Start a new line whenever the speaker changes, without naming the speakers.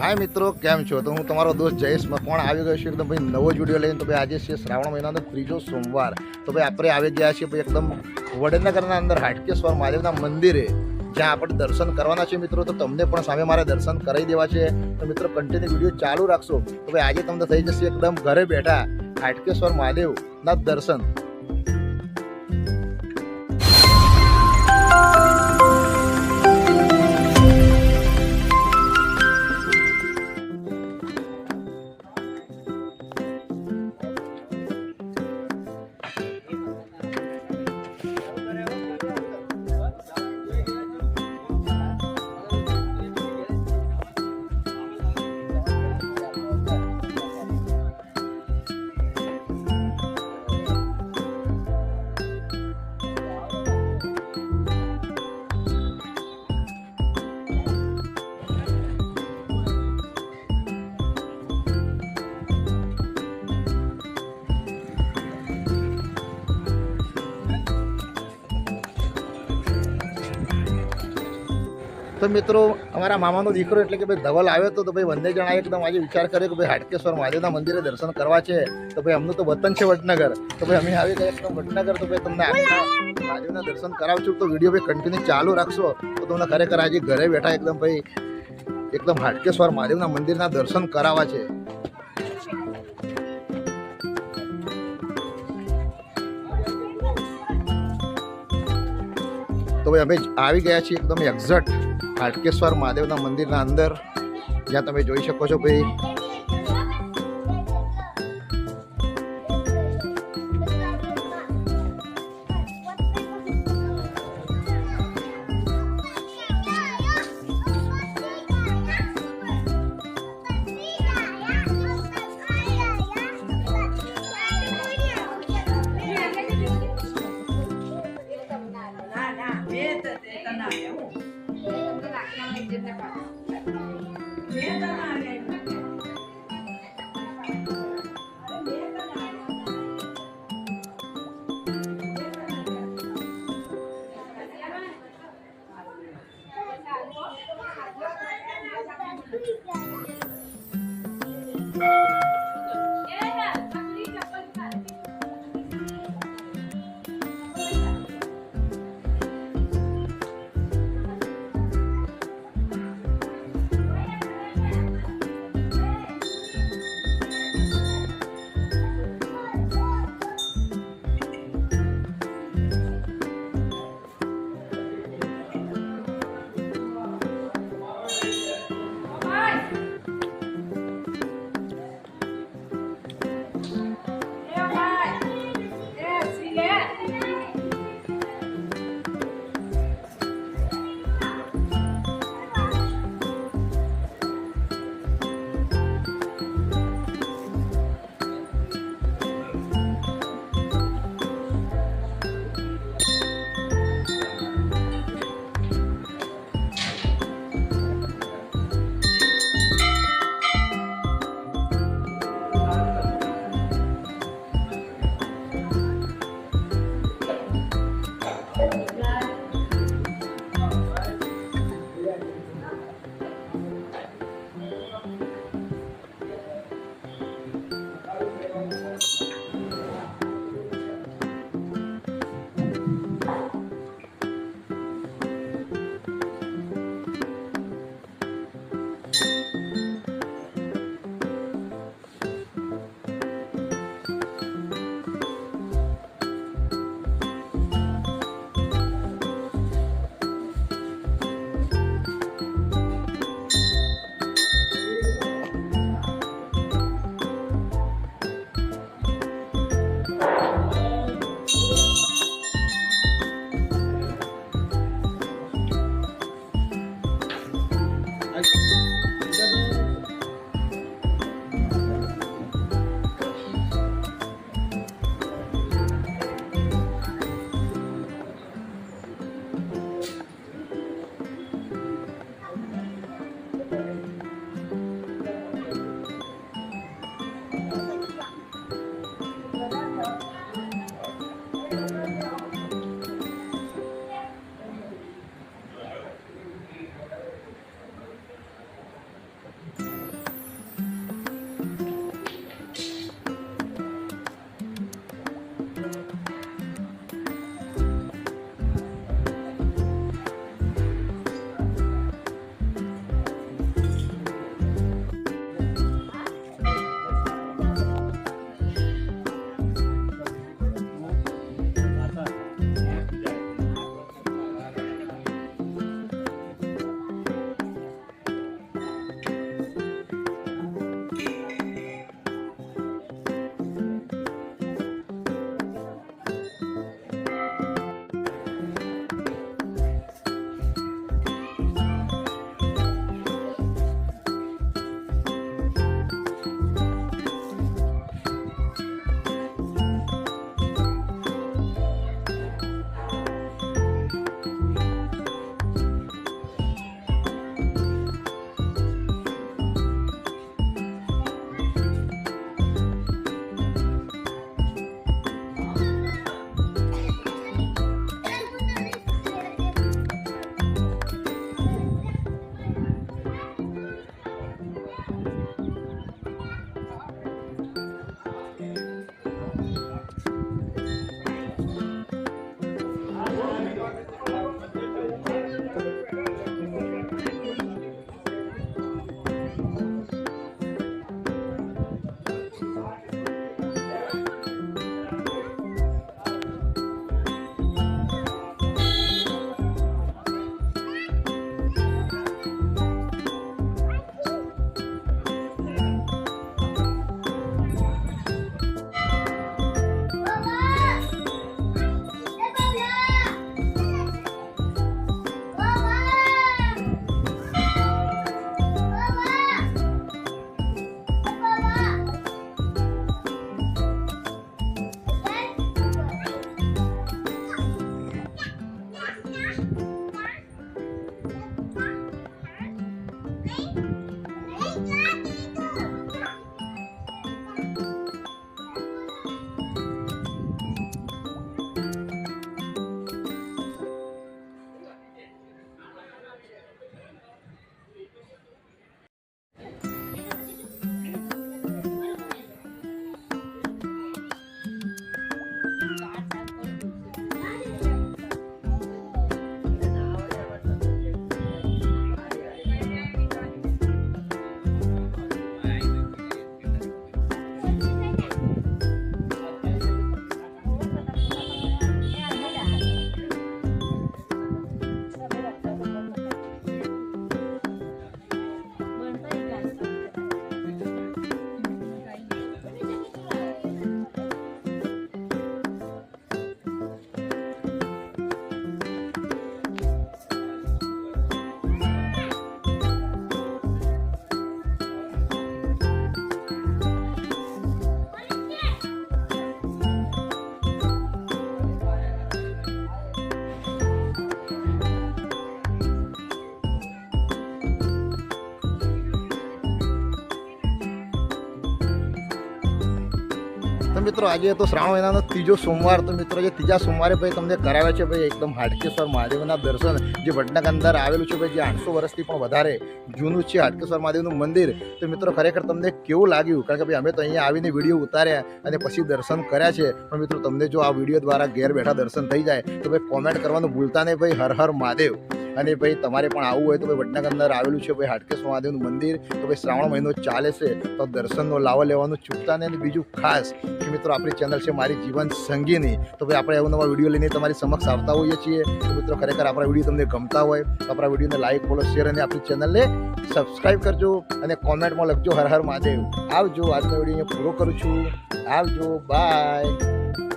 હાય મિત્રો, કેમ છો? તો હું તમારો દોસ્ત જયેશ મકવાણ આવી ગયો છું. એકદમ ભાઈ નવો જ વીડિયો લઈને. તો ભાઈ આજે છે શ્રાવણ મહિનાનો ત્રીજો સોમવાર. તો ભાઈ આપણે આવી ગયા છીએ ભાઈ એકદમ વડનગરના અંદર હાટકેશ્વર મહાદેવના મંદિરે, જ્યાં આપણે દર્શન કરવાના છે મિત્રો. તો તમને પણ સામે મારે દર્શન કરાવી દેવા છે. તો મિત્રો કન્ટિન્યુ વીડિયો ચાલુ રાખશો. તો ભાઈ આજે તમને થઈ જશે એકદમ ઘરે બેઠા હાટકેશ્વર મહાદેવના દર્શન. તો મિત્રો, અમારા મામાનો દીકરો એટલે કે ભાઈ ધવલ આવ્યો હતો તો ભાઈ બંને જણા એકદમ આજે વિચાર કર્યો કે ભાઈ હાટકેશ્વર મહાદેવના મંદિરે દર્શન કરવા છે. તો ભાઈ અમનું તો વતન છે વડનગર. તો ભાઈ અમે આવી ગયા એકદમ વડનગર. તો ભાઈ તમને મહાદેવના દર્શન કરાવશું. તો વીડિયો ભાઈ કન્ટિન્યુ ચાલુ રાખશો. તો તમને ખરેખર આજે ઘરે બેઠા એકદમ ભાઈ, એકદમ હાટકેશ્વર મહાદેવના મંદિરના દર્શન કરાવવા છે. તો ભાઈ અમે આવી ગયા છીએ એકદમ એક્ઝેક્ટ હાટકેશ્વર મહાદેવના મંદિરના અંદર જ્યાં તમે જોઈ શકો છો ભાઈ મિત્રો, આજે તો શ્રાવણ મહિનાનો ત્રીજો સોમવાર તો મિત્રો જે ત્રીજા સોમવારે ભાઈ તમને કરાવે છે ભાઈ, એકદમ હાટકેશ્વર મહાદેવના દર્શન. જે વડનગર અંદર આવેલું છે ભાઈ, જે આઠસો વર્ષથી પણ વધારે જૂનું છે હાટકેશ્વર મહાદેવનું મંદિર. તો મિત્રો, ખરેખર તમને કેવું લાગ્યું? કારણ કે ભાઈ, અમે તો અહીંયા આવીને વીડિયો ઉતાર્યા અને પછી દર્શન કર્યા છે. પણ મિત્રો, તમને જો આ વીડિયો દ્વારા ઘેર બેઠા દર્શન થઈ જાય, તો ભાઈ કોમેન્ટ કરવાનું ભૂલતા નહીં ભાઈ. હર હર મહાદેવ. અને ભાઈ તમારે પણ આવવું હોય તો ભાઈ વડનગર અંદર આવેલું છે ભાઈ હાટકેશ મહાદેવનું મંદિર. તો ભાઈ શ્રાવણ મહિનો ચાલે છે, તો દર્શનનો લાવો લેવાનું ચૂકતા નહીં. અને બીજું ખાસ કે મિત્રો આપણી ચેનલ છે મારી જીવન સંગીની. તો ભાઈ આપણે એવું નવા વીડિયો લઈને તમારી સમક્ષ આવતા હોઈએ છીએ. મિત્રો ખરેખર આપણા વીડિયો તમને ગમતા હોય, તો આપણા વિડીયોને લાઈક ફોલો શેર અને આપણી ચેનલને સબસ્ક્રાઈબ કરજો. અને કોમેન્ટમાં લખજો હર હર મહાદેવ. આવજો, આજનો વીડિયો પૂરો કરું છું. આવજો બાય